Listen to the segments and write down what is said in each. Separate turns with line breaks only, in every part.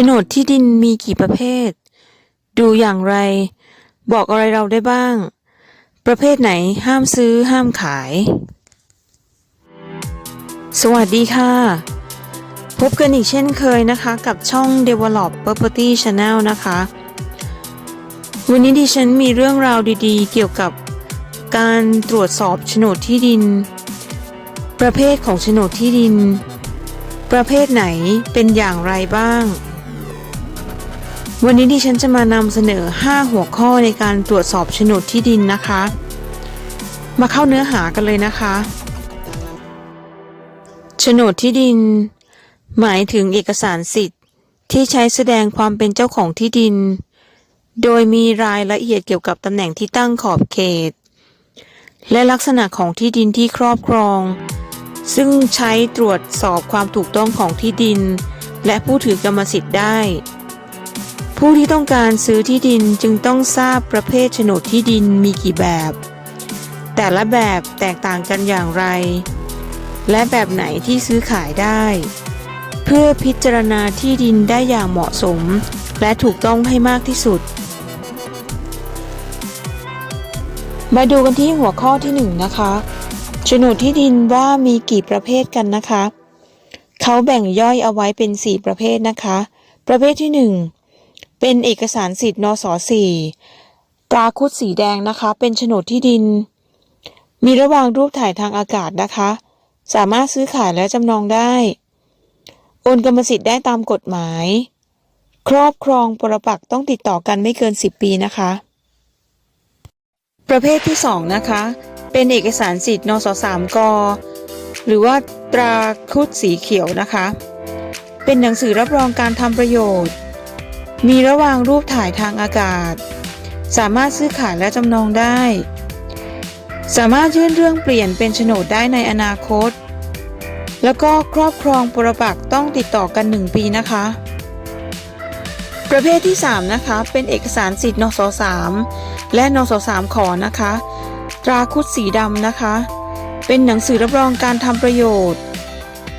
ฉนดที่ดินมีกี่ประเภท ดูอย่างไร บอกอะไรเราได้บ้าง ประเภทไหนห้ามซื้อห้ามขาย สวัสดีค่ะ พบกันอีกเช่นเคยนะคะกับช่อง Develop Property Channel นะคะ วันนี้ดิฉันมีเรื่องราวดีๆ เกี่ยวกับการตรวจสอบโฉนดที่ดิน ประเภทของโฉนดที่ดิน ประเภทไหนเป็นอย่างไรบ้าง วันนี้ดิฉันจะมานำเสนอ 5 หัวข้อในการตรวจสอบโฉนดที่ดินนะคะ มาเข้าเนื้อหากันเลยนะคะโฉนดที่ดิน หมายถึงเอกสารสิทธิ์ ที่ใช้แสดงความเป็นเจ้าของที่ดิน โดยมีรายละเอียดเกี่ยวกับตำแหน่งที่ตั้งขอบเขต และลักษณะของที่ดินที่ครอบครอง ซึ่งใช้ตรวจสอบความถูกต้องของที่ดิน และผู้ถือกรรมสิทธิ์ได้ ผู้ที่ต้องการซื้อที่ดินจึงต้องทราบประเภทโฉนดที่ดินมีกี่แบบ แต่ละแบบแตกต่างกันอย่างไร และแบบไหนที่ซื้อขายได้ เพื่อพิจารณาที่ดินได้อย่างเหมาะสม และถูกต้องให้มากที่สุด มาดูกันที่หัวข้อที่หนึ่งนะคะโฉนดที่ดินว่ามีกี่ประเภทกันนะคะ เขาแบ่งย่อยเอาไว้เป็น 4 ประเภทนะคะ ประเภทที่ 1 เป็นเอกสารสิทธิ์นสสี่ตราคุดสีแดงนะคะ เป็นโฉนดที่ดิน มีระหว่างรูปถ่ายทางอากาศนะคะ สามารถซื้อขายและจำนองได้ โอนกรรมสิทธิ์ได้ตามกฎหมาย ครอบครองปรปักต้องติดต่อกันไม่เกิน 10 ปีนะคะ ประเภทที่ 2 นะคะ เป็นเอกสารสิทธิ์นสสามกหรือว่าตราครุฑสีเขียวนะคะ เป็นหนังสือรับรองการทำประโยชน์ มีระหว่างรูปถ่ายทางอากาศ สามารถซื้อขายและจำนองได้ สามารถยื่นเรื่องเปลี่ยนเป็นโฉนดได้ในอนาคต แล้วก็ครอบครองปรปักษ์ต้องติดต่อกัน 1 ปีนะคะ ประเภทที่ 3 นะคะ เป็นเอกสารสิทธิ์นสสามและนสสามขอนะคะ ตราคุดสีดำนะคะ เป็นหนังสือรับรองการทำประโยชน์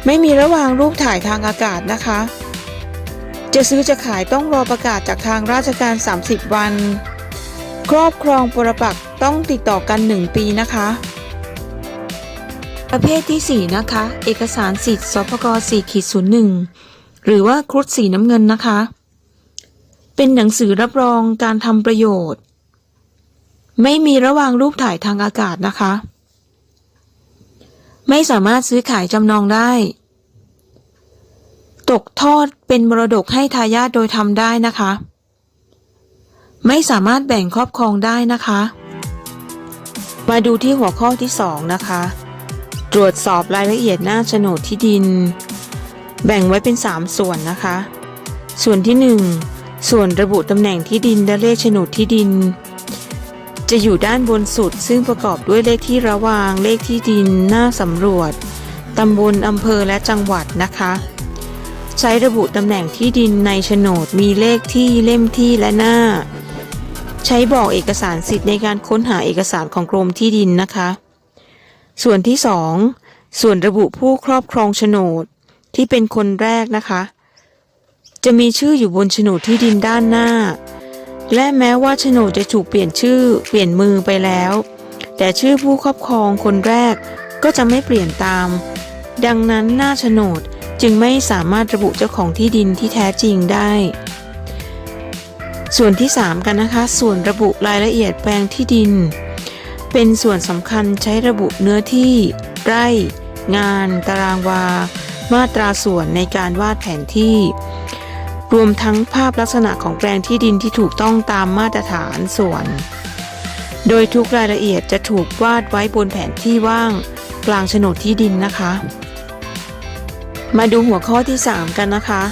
ไม่มีระหว่างรูปถ่ายทางอากาศนะคะ จะซื้อจะขายต้องรอประกาศจากทางราชการ 30 วัน ครอบครองปรปักต้องติดต่อกัน 1 ปีนะคะ ประเภทที่ 4 นะคะ เอกสารสิทธิ์สพก4ขีด01 หรือว่าครุฑสีน้ำเงินนะคะ เป็นหนังสือรับรองการทำประโยชน์ ไม่มีระหว่างรูปถ่ายทางอากาศนะคะ ไม่สามารถซื้อขายจำนองได้ กทอดเป็นมรดกให้ทายาทโดยทำได้นะคะ ไม่สามารถแบ่งครอบครองได้นะคะ มาดูที่หัวข้อที่ 2 นะคะ ตรวจสอบรายละเอียดหน้าโฉนดที่ดิน แบ่งไว้เป็น 3 ส่วนนะคะ ส่วนที่ 1 ส่วนระบุตำแหน่งที่ดินและเลขโฉนดที่ดิน จะอยู่ด้านบนสุด ซึ่งประกอบด้วยเลขที่ระวาง เลขที่ดิน หน้าสำรวจตำบลอำเภอและจังหวัดนะคะ ใช้ระบุตำแหน่งที่ดินในโฉนดมีเลขที่เล่มที่และหน้า ใช้บอกเอกสารสิทธิ์ในการค้นหาเอกสารของกรมที่ดินนะคะ ส่วนที่ 2 ส่วนระบุผู้ครอบครองโฉนดที่เป็นคนแรกนะคะ จะมีชื่ออยู่บนโฉนดที่ดินด้านหน้า และแม้ว่าโฉนดจะถูกเปลี่ยนชื่อเปลี่ยนมือไปแล้ว แต่ชื่อผู้ครอบครองคนแรกก็จะไม่เปลี่ยนตาม ดังนั้นหน้าโฉนด จึงไม่สามารถระบุเจ้าของที่ดินที่แท้จริงได้ ส่วนที่ 3 กันนะคะ ส่วนระบุรายละเอียดแปลงที่ดิน เป็นส่วนสำคัญใช้ระบุเนื้อที่ ไร่ งาน ตารางวา มาตราส่วนในการวาดแผนที่ รวมทั้งภาพลักษณะของแปลงที่ดินที่ถูกต้องตามมาตรฐานส่วน โดยทุกรายละเอียดจะถูกวาดไว้บนแผนที่ว่าง กลางโฉนดที่ดินนะคะ มาดูหัวข้อที่ 3 กันนะคะ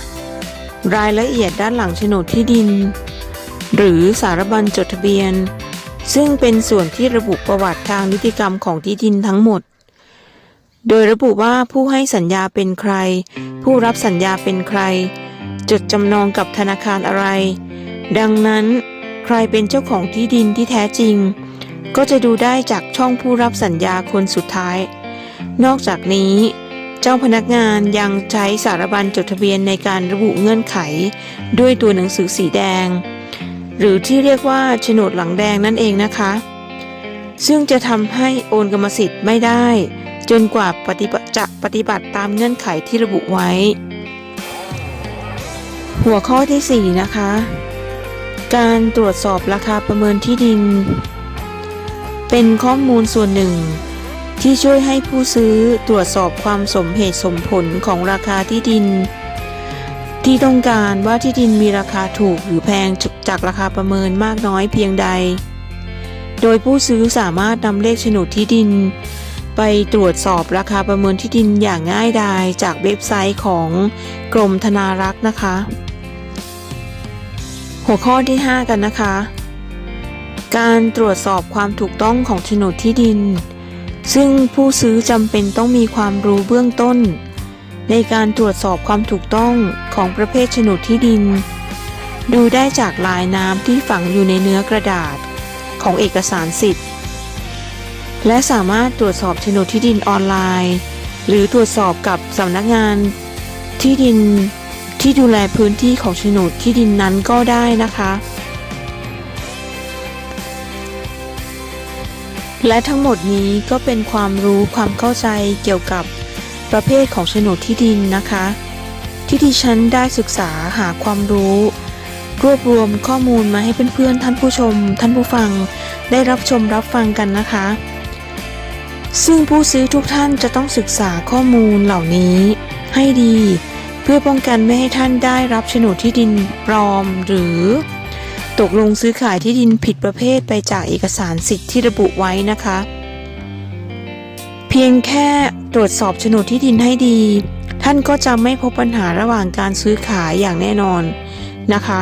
รายละเอียดด้านหลังโฉนดที่ดิน หรือสารบัญจดทะเบียน ซึ่งเป็นส่วนที่ระบุประวัติทางนิติกรรมของที่ดินทั้งหมด โดยระบุว่าผู้ให้สัญญาเป็นใคร ผู้รับสัญญาเป็นใคร จดจำนองกับธนาคารอะไร ดังนั้นใครเป็นเจ้าของที่ดินที่แท้จริง ก็จะดูได้จากช่องผู้รับสัญญาคนสุดท้าย นอกจากนี้ เจ้าพนักงานยังใช้สารบัญจดทะเบียนในการระบุเงื่อนไข ด้วยตัวหนังสือสีแดง หรือที่เรียกว่าโฉนดหลังแดงนั่นเองนะคะ ซึ่งจะทำให้โอนกรรมสิทธิ์ไม่ได้ จนกว่าปฏิบัติจะปฏิบัติตามเงื่อนไขที่ระบุไว้ หัวข้อที่ 4 นะคะ การตรวจสอบราคาประเมินที่ดิน เป็นข้อมูลส่วนหนึ่ง ที่ช่วยให้ผู้ซื้อตรวจสอบความสมเหตุสมผลของราคาที่ดิน ที่ต้องการว่าที่ดินมีราคาถูกหรือแพงจากราคาประเมินมากน้อยเพียงใด โดยผู้ซื้อสามารถนำเลขโฉนดที่ดิน ไปตรวจสอบราคาประเมินที่ดินอย่างง่ายดายจากเว็บไซต์ของกรมธนารักษ์นะคะ หัวข้อที่ 5 กันนะคะ การตรวจสอบความถูกต้องของโฉนดที่ดิน ซึ่งผู้ซื้อจำเป็นต้องมีความรู้เบื้องต้น ในการตรวจสอบความถูกต้องของประเภทโฉนดที่ดิน ดูได้จากลายน้ำที่ฝังอยู่ในเนื้อกระดาษของเอกสารสิทธิ์ และสามารถตรวจสอบโฉนดที่ดินออนไลน์ หรือตรวจสอบกับสำนักงานที่ดินที่ดูแลพื้นที่ของโฉนดที่ดินนั้นก็ได้นะคะ และทั้งหมดนี้ก็เป็นความรู้ความเข้าใจเกี่ยวกับประเภทของโฉนดที่ดินนะคะ ที่ดิฉันได้ศึกษาหาความรู้ รวบรวมข้อมูลมาให้เพื่อนๆ ท่านผู้ชม ท่านผู้ฟังได้รับชมรับฟังกันนะคะ ซึ่งผู้ซื้อทุกท่านจะต้องศึกษาข้อมูลเหล่านี้ให้ดี เพื่อป้องกันไม่ให้ท่านได้รับโฉนดที่ดินปลอมหรือ ตกลงซื้อขายที่ดินผิดประเภทไปจากเอกสารสิทธิ์ที่ระบุไว้นะคะ เพียงแค่ตรวจสอบโฉนดที่ดินให้ดี ท่านก็จะไม่พบปัญหาระหว่างการซื้อขายอย่างแน่นอนนะคะ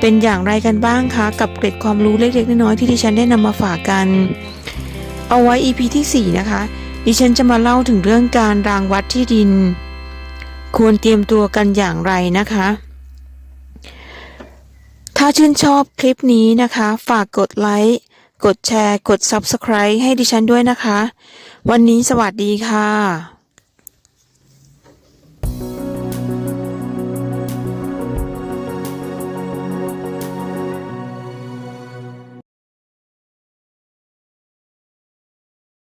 เป็นอย่างไรกันบ้างคะ กับเกร็ดความรู้เล็กๆน้อยๆที่ดิฉันได้นำมาฝากกัน เอาไว้ EP ที่ 4 นะคะ ดิฉันจะมาเล่าถึงเรื่องการรางวัดที่ดิน ควรเตรียมตัวกันอย่างไรนะคะ ถ้าชื่นชอบคลิปนี้นะคะ ฝากกดไลค์ กดแชร์ กด Subscribe ให้ดิฉันด้วยนะคะ วันนี้สวัสดีค่ะ